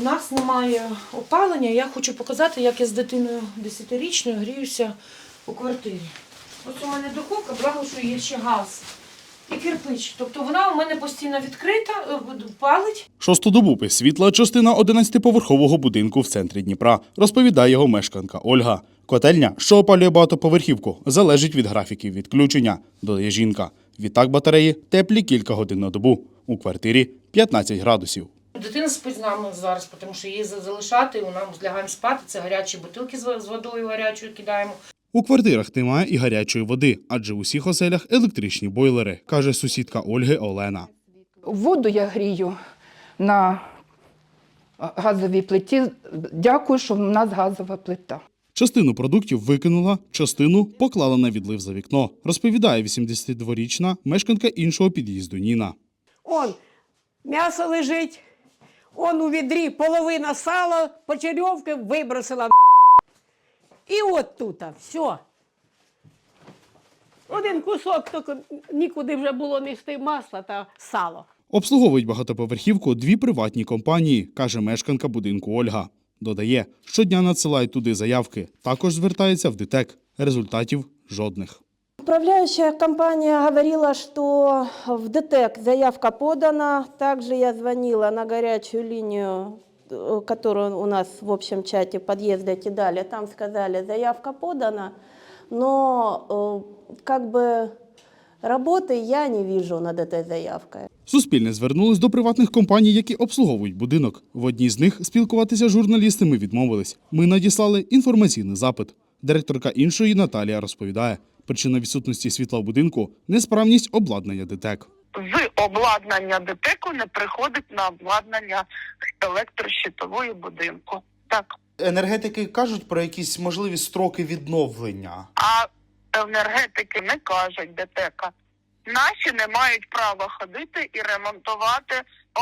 У нас немає опалення. Я хочу показати, як я з дитиною 10-річною гріюся у квартирі. Ось у мене духовка, благо, що є ще газ і кирпич. Тобто вона у мене постійно відкрита, е, палить. Шосту добу світла частина 11-поверхового будинку в центрі Дніпра, розповідає його мешканка Ольга. Котельня, що опалює багатоповерхівку, залежить від графіків відключення, додає жінка. Відтак батареї теплі кілька годин на добу. У квартирі 15 градусів. Дитина спить з нами зараз, тому що її залишати, у нас лягаємо спати, це гарячі бутилки з водою гарячою кидаємо. У квартирах немає і гарячої води, адже у всіх оселях електричні бойлери, каже сусідка Ольги Олена. Воду я грію на газовій плиті. Дякую, що в нас газова плита. Частину продуктів викинула, частину поклала на відлив за вікно, розповідає 82-річна мешканка іншого під'їзду Ніна. Он м'ясо лежить, он у відрі половина сала, почерьовки вибросила нахер. І от тут, все. Один кусок, тільки нікуди вже було нести масла та сало. Обслуговують багатоповерхівку дві приватні компанії, каже мешканка будинку Ольга. Додає, щодня надсилають туди заявки. Також звертається в ДТЕК. Результатів жодних. Управляющая компания говорила, что в ДТЭК заявка подана. Также я звонила на горячую линию, э, которую у нас в общем чате подъезда кидали. Там сказали, заявка подана, но э, как бы работы я не вижу над этой заявкой. Суспільне звернулось до приватних компаній, які обслуговують будинок. В одній з них спілкуватися з журналістами відмовились. Ми надіслали інформаційний запит. Директорка іншої Наталія розповідає, причина відсутності світла в будинку несправність обладнання ДТЕК. з обладнання ДТЕКу не приходить на обладнання електрощитової будинку. Так. Енергетики кажуть про якісь можливі строки відновлення. А енергетики не кажуть ДТЕКа. Наші не мають права ходити і ремонтувати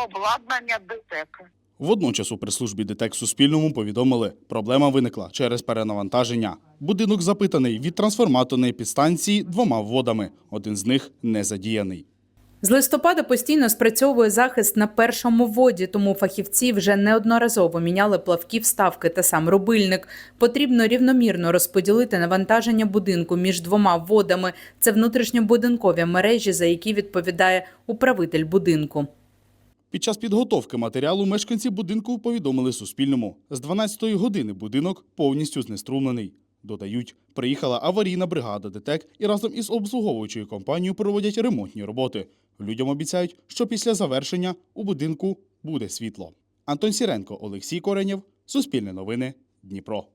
обладнання ДТЕКа. Водночас у прес-службі ДТЕК Суспільному повідомили, проблема виникла через перенавантаження. Будинок запитаний від трансформаторної підстанції двома вводами. Один з них не задіяний. З листопада постійно спрацьовує захист на першому воді, тому фахівці вже неодноразово міняли плавки вставки та сам рубильник. Потрібно рівномірно розподілити навантаження будинку між двома водами. Це внутрішньобудинкові мережі, за які відповідає управитель будинку. Під час підготовки матеріалу мешканці будинку повідомили Суспільному. З 12-ї години будинок повністю знеструмлений. Додають, приїхала аварійна бригада ДТЕК і разом із обслуговуючою компанією проводять ремонтні роботи. Людям обіцяють, що після завершення у будинку буде світло. Антон Сіренко, Олексій Коренєв, Суспільне новини, Дніпро.